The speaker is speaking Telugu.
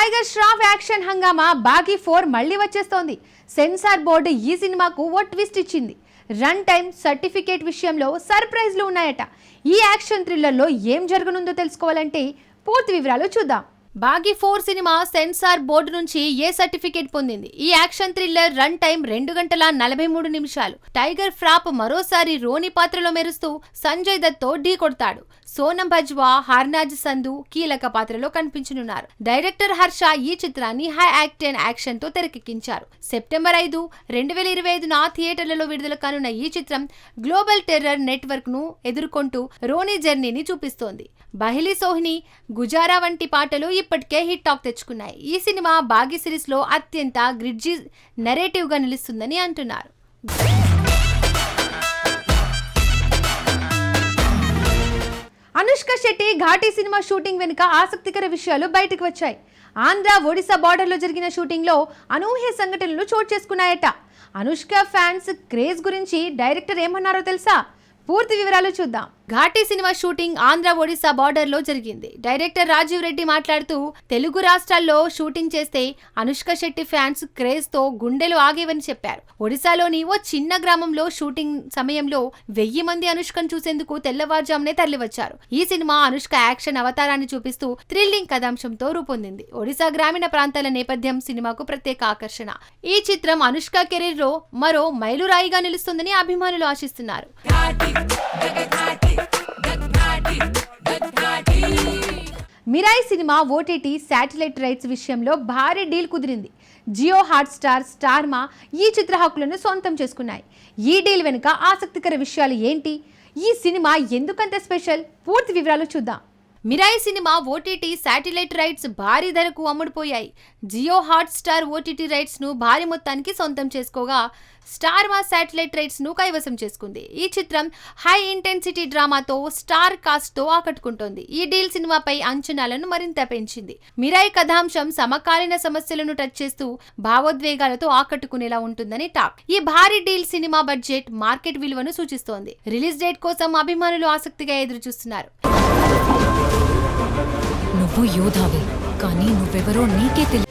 టైగర్ ష్రాఫ్ యాక్షన్ హంగామా బాగీ ఫోర్ మళ్ళీ వచ్చేస్తోంది. సెన్సార్ బోర్డు ఈ సినిమాకు ఓ ట్విస్ట్ ఇచ్చింది. రన్ టైం సర్టిఫికేట్ విషయంలో సర్ప్రైజ్లు ఉన్నాయట. ఈ యాక్షన్ థ్రిల్లర్లో ఏం జరగనుందో తెలుసుకోవాలంటే పూర్తి వివరాలు చూద్దాం. బాగి ఫోర్ సినిమా సెన్సార్ బోర్డు నుంచి ఏ సర్టిఫికేట్ పొందింది? ఈ యాక్షన్ థ్రిల్లర్ రన్ టైం రెండు గంటల నలభై మూడు నిమిషాలు. టైగర్ ఫ్రాప్ మరోసారి రోని పాత్రలో మెరుస్తూ సంజయ్ దత్తో ఢీ కొడతాడు. సోనం బజ్వా హర్నాజ్ సంధు కీలక పాత్రలో కనిపించనున్నారు. డైరెక్టర్ హర్ష ఈ చిత్రాన్ని హై యాక్టెన్ యాక్షన్తో తెరకెక్కించారు. సెప్టెంబర్ ఐదు రెండు వేల ఇరవై ఐదున థియేటర్లలో విడుదల కానున్న ఈ చిత్రం గ్లోబల్ టెర్రర్ నెట్వర్క్ను ఎదుర్కొంటూ రోనీ జర్నీని చూపిస్తోంది. బహిలి సోహిని గుజారా వంటి పాటలు ఇప్పటికే హిట్ టాక్ తెచ్చుకున్నాయి. ఈ సినిమా బాగి సిరీస్లో అత్యంత గ్రిడ్జీ నెరేటివ్గా నిలుస్తుందని అంటున్నారు. అనుష్క శెట్టి ఘాటీ సినిమా షూటింగ్ వెనుక ఆసక్తికర విషయాలు బయటకు వచ్చాయి. ఆంధ్ర ఒడిశా బార్డర్లో జరిగిన షూటింగ్లో అనూహ్య సంఘటనలు చోటు చేసుకున్నాయట. అనుష్క ఫ్యాన్స్ క్రేజ్ గురించి డైరెక్టర్ ఏమన్నారో తెలుసా? పూర్తి వివరాలు చూద్దాం. ఘాటీ సినిమా షూటింగ్ ఆంధ్ర ఒడిశా బార్డర్లో జరిగింది. డైరెక్టర్ రాజీవ్ రెడ్డి మాట్లాడుతూ తెలుగు రాష్ట్రాల్లో షూటింగ్ చేస్తే అనుష్క శెట్టి ఫ్యాన్స్ క్రేజ్తో గుండెలు ఆగేవని చెప్పారు. ఒడిశాలోని ఓ చిన్న గ్రామంలో షూటింగ్ సమయంలో వెయ్యి మంది అనుష్కను చూసేందుకు తెల్లవారుజామునే తరలివచ్చారు. ఈ సినిమా అనుష్క యాక్షన్ అవతారాన్ని చూపిస్తూ థ్రిల్లింగ్ కథాంశంతో రూపొందింది. ఒడిశా గ్రామీణ ప్రాంతాల నేపథ్యం సినిమాకు ప్రత్యేక ఆకర్షణ. ఈ చిత్రం అనుష్క కెరీర్లో మరో మైలురాయిగా నిలుస్తుందని అభిమానులు ఆశిస్తున్నారు. మిరాయి సినిమా ఓటీటీ శాటిలైట్ రైట్స్ విషయంలో భారీ డీల్ కుదిరింది. జియో హాట్స్టార్ స్టార్మా ఈ చిత్ర హక్కులను సొంతం చేసుకున్నాయి. ఈ డీల్ వెనుక ఆసక్తికర విషయాలు ఏంటి? ఈ సినిమా ఎందుకంత స్పెషల్? పూర్తి వివరాలు చూద్దాం. మిరాయి సినిమా ఓటీటీ శాటిలైట్ రైట్స్ భారీ ధరకు అమ్ముడుపోయాయి. జియో హాట్ స్టార్ ఓటీటీ రైట్స్ను భారీ మొత్తానికి సొంతం చేసుకోగా స్టార్ మా శాటిలైట్ రైట్స్ను కైవసం చేసుకుంది. ఈ చిత్రం హై ఇంటెన్సిటీ డ్రామాతో స్టార్ కాస్ట్తో ఆకట్టుకుంటోంది. ఈ డీల్ సినిమాపై అంచనాలను మరింత పెంచింది. మిరాయి కథాంశం సమకాలీన సమస్యలను టచ్ చేస్తూ భావోద్వేగాలతో ఆకట్టుకునేలా ఉంటుందని టాక్. ఈ భారీ డీల్ సినిమా బడ్జెట్ మార్కెట్ విలువను సూచిస్తోంది. రిలీజ్ డేట్ కోసం అభిమానులు ఆసక్తిగా ఎదురుచూస్తున్నారు. నువ్వు యోధావే కానీ నువ్వెవరో నీకే తెలియదు